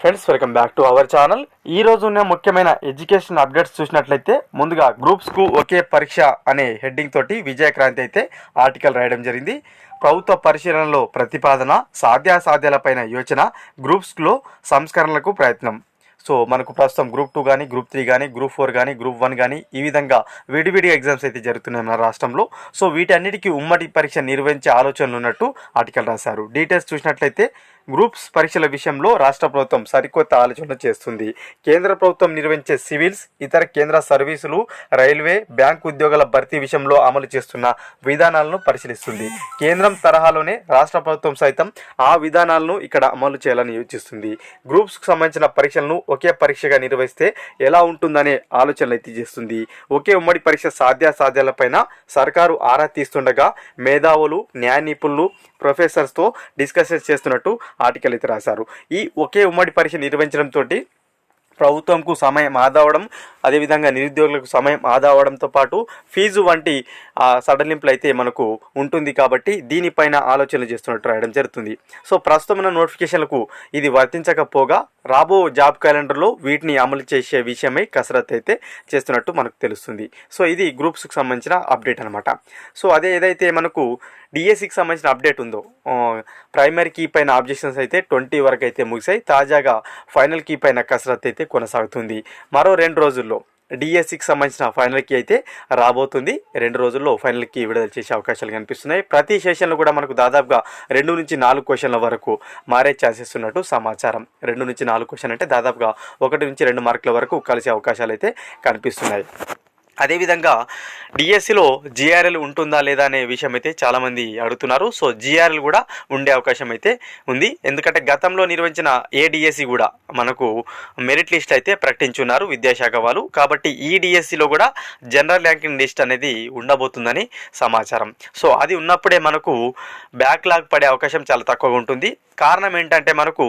Friends welcome back to our channel ఈ రోజు ఉన్న ముఖ్యమైన ఎడ్యుకేషన్ అప్డేట్స్ చూసినట్లయితే ముందుగా గ్రూప్స్కు ఒకే పరీక్ష అనే హెడ్డింగ్ తోటి విజయక్రాంతి అయితే ఆర్టికల్ రాయడం జరిగింది. ప్రభుత్వ పరిశీలనలో ప్రతిపాదన సాధ్యాసాధ్యాలపైన యోచన గ్రూప్స్లో సంస్కరణలకు ప్రయత్నం. సో మనకు ప్రస్తుతం గ్రూప్ టూ కానీ గ్రూప్ త్రీ కానీ గ్రూప్ ఫోర్ కానీ గ్రూప్ వన్ కానీ ఈ విధంగా విడివిడి ఎగ్జామ్స్ అయితే జరుగుతున్నాయి మన రాష్ట్రంలో. సో వీటన్నిటికీ ఉమ్మడి పరీక్ష నిర్వహించే ఆలోచనలు ఉన్నట్టు ఆర్టికల్ రాశారు. డీటెయిల్స్ చూసినట్లయితే గ్రూప్స్ పరీక్షల విషయంలో రాష్ట్ర ప్రభుత్వం సరికొత్త ఆలోచన చేస్తుంది. కేంద్ర ప్రభుత్వం నిర్వహించే సివిల్స్ ఇతర కేంద్ర సర్వీసులు రైల్వే బ్యాంకు ఉద్యోగాల భర్తీ విషయంలో అమలు చేస్తున్న విధానాలను పరిశీలిస్తుంది. కేంద్రం తరహాలోనే రాష్ట్ర ప్రభుత్వం సైతం ఆ విధానాలను ఇక్కడ అమలు చేయాలని యోచిస్తుంది. గ్రూప్స్కు సంబంధించిన పరీక్షలను ఒకే పరీక్షగా నిర్వహిస్తే ఎలా ఉంటుందనే ఆలోచనలు అయితే చేస్తుంది. ఒకే ఉమ్మడి పరీక్ష సాధ్యాసాధ్యాలపైన సర్కారు ఆరా తీస్తుండగా మేధావులు న్యాయ నిపుణులు ప్రొఫెసర్స్తో డిస్కషన్ చేస్తున్నట్టు ఆర్టికల్ అయితే రాశారు. ఈ ఒకే ఉమ్మడి పరీక్ష నిర్వహించడంతో ప్రభుత్వంకు సమయం ఆదా అవడం అదేవిధంగా నిరుద్యోగులకు సమయం ఆదా అవడంతో పాటు ఫీజు వంటి సడలింపులు అయితే మనకు ఉంటుంది కాబట్టి దీనిపైన ఆలోచనలు చేస్తున్నట్టు రాయడం జరుగుతుంది. సో ప్రస్తుతం ఉన్న నోటిఫికేషన్లకు ఇది వర్తించకపోగా రాబో జాబ్ క్యాలెండర్లో వీటిని అమలు చేసే విషయమై కసరత్తు అయితే చేస్తున్నట్టు మనకు తెలుస్తుంది. సో ఇది గ్రూప్స్కి సంబంధించిన అప్డేట్ అనమాట సో అదే ఏదైతే మనకు డిఎస్సికి సంబంధించిన అప్డేట్ ఉందో ప్రైమరీ కీ పైన ఆబ్జెక్షన్స్ అయితే ట్వంటీ వరకు అయితే ముగిసాయి. తాజాగా ఫైనల్ కీ పైన కసరత్తు అయితే కొనసాగుతుంది. మరో రెండు రోజుల్లో డిఎస్సికి సంబంధించిన ఫైనల్కి అయితే రాబోతుంది. రెండు రోజుల్లో ఫైనల్కి విడుదల చేసే అవకాశాలు కనిపిస్తున్నాయి. ప్రతి సెషన్లో కూడా మనకు దాదాపుగా రెండు నుంచి నాలుగు క్వశ్చన్ల వరకు మారే ఛాన్సెస్ ఉన్నట్టు సమాచారం. రెండు నుంచి నాలుగు క్వశ్చన్ అంటే దాదాపుగా ఒకటి నుంచి రెండు మార్కుల వరకు కలిసే అవకాశాలు అయితే కనిపిస్తున్నాయి. అదేవిధంగా డిఎస్సిలో జిఆర్ఎల్ ఉంటుందా లేదా అనే విషయం అయితే చాలామంది అడుగుతున్నారు. సో జిఆర్ఎల్ కూడా ఉండే అవకాశం అయితే ఉంది. ఎందుకంటే గతంలో నిర్వహించిన ఏ డిఎస్సి కూడా మనకు మెరిట్ లిస్ట్ అయితే ప్రకటించున్నారు విద్యాశాఖ వాళ్ళు. కాబట్టి ఈ డిఎస్సిలో కూడా జనరల్ ర్యాంకింగ్ లిస్ట్ అనేది ఉండబోతుందని సమాచారం. సో అది ఉన్నప్పుడే మనకు బ్యాక్లాగ్ పడే అవకాశం చాలా తక్కువగా ఉంటుంది. కారణం ఏంటంటే మనకు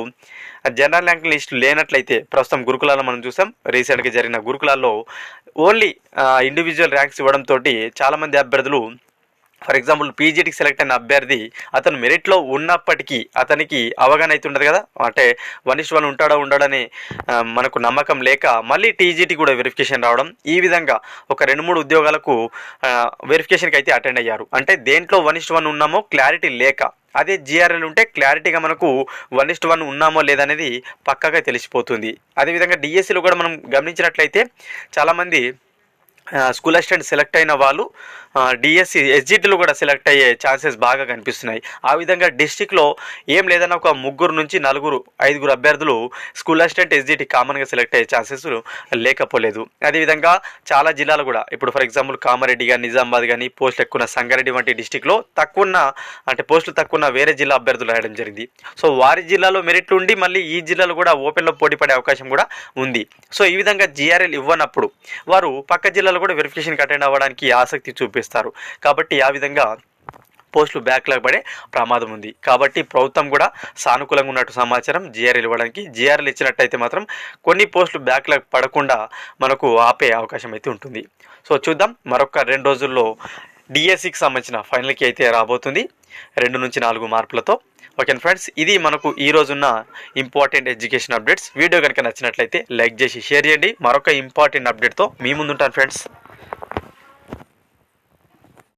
జనరల్ ర్యాంక్ లిస్ట్ లేనట్లయితే ప్రస్తుతం గురుకులాల్లో మనం చూసాం. రీసెంట్గా జరిగిన గురుకులాల్లో ఓన్లీ ఇండివిజువల్ ర్యాంక్స్ ఇవ్వడంతో చాలామంది అభ్యర్థులు ఫర్ ఎగ్జాంపుల్ పీజీటీకి సెలెక్ట్ అయిన అభ్యర్థి అతను మెరిట్లో ఉన్నప్పటికీ అతనికి అవగాహన అయితే ఉండదు కదా? అంటే వన్ వన్ ఉంటాడో ఉండడని మనకు నమ్మకం లేక మళ్ళీ టీజీటీ కూడా వెరిఫికేషన్ రావడం ఈ విధంగా ఒక రెండు మూడు ఉద్యోగాలకు వెరిఫికేషన్కి అయితే అటెండ్ అయ్యారు. అంటే దేంట్లో వన్ వన్ ఉన్నామో క్లారిటీ లేక అదే జిఆర్ఎల్ ఉంటే క్లారిటీగా మనకు వన్ ఇస్ట్ వన్ ఉన్నామో లేదనేది పక్కాగా తెలిసిపోతుంది. అదేవిధంగా డిఎస్సిలో కూడా మనం గమనించినట్లయితే చాలామంది స్కూల్ అసిస్టెంట్ సెలెక్ట్ అయిన వాళ్ళు డిఎస్సి ఎస్జిటీలు కూడా సెలెక్ట్ అయ్యే ఛాన్సెస్ బాగా కనిపిస్తున్నాయి. ఆ విధంగా డిస్టిక్లో ఏం లేదన్నా ఒక ముగ్గురు నుంచి నలుగురు ఐదుగురు అభ్యర్థులు school assistant S G T కామన్గా సెలెక్ట్ అయ్యే ఛాన్సెస్ లేకపోలేదు. అదేవిధంగా చాలా జిల్లాలు కూడా ఇప్పుడు ఫర్ ఎగ్జాంపుల్ కామారెడ్డి కానీ నిజామాబాద్ కానీ పోస్టులు ఎక్కువ సంగారెడ్డి వంటి డిస్టిక్లో తక్కువ ఉన్న అంటే పోస్టులు తక్కువ ఉన్న వేరే జిల్లా అభ్యర్థులు రాయడం జరిగింది. సో వారి జిల్లాలో మెరిట్లు ఉండి మళ్ళీ ఈ జిల్లాలో కూడా ఓపెన్లో పోటీ పడే అవకాశం కూడా ఉంది. సో ఈ విధంగా జిఆర్ఎల్ ఇవ్వనప్పుడు వారు పక్క జిల్లాలో కూడా వెరిఫికేషన్కి అటెండ్ అవ్వడానికి ఆసక్తి చూపిస్తారు. కాబట్టి ఆ విధంగా పోస్టులు బ్యాక్లాగ్ పడే ప్రమాదం ఉంది. కాబట్టి ప్రభుత్వం కూడా సానుకూలంగా ఉన్నట్టు సమాచారం జిఆర్ఎల్ ఇవ్వడానికి జిఆర్ఎల్ ఇచ్చినట్టయితే మాత్రం కొన్ని పోస్టులు బ్యాక్లాగ్ పడకుండా మనకు ఆపే అవకాశం అయితే ఉంటుంది. సో చూద్దాం. మరొక రెండు రోజుల్లో డిఎస్సికి సంబంధించిన ఫైనల్కి అయితే రాబోతుంది. రెండు నుంచి నాలుగు మార్పులతో. ఓకే ఫ్రెండ్స్ ఇది మనకు ఈ రోజున్న ఇంపార్టెంట్ ఎడ్యుకేషన్ అప్డేట్స్ వీడియో కనుక నచ్చినట్లయితే లైక్ చేసి షేర్ చేయండి. మరొక ఇంపార్టెంట్ అప్డేట్తో మీ ముందుంటాను ఫ్రెండ్స్.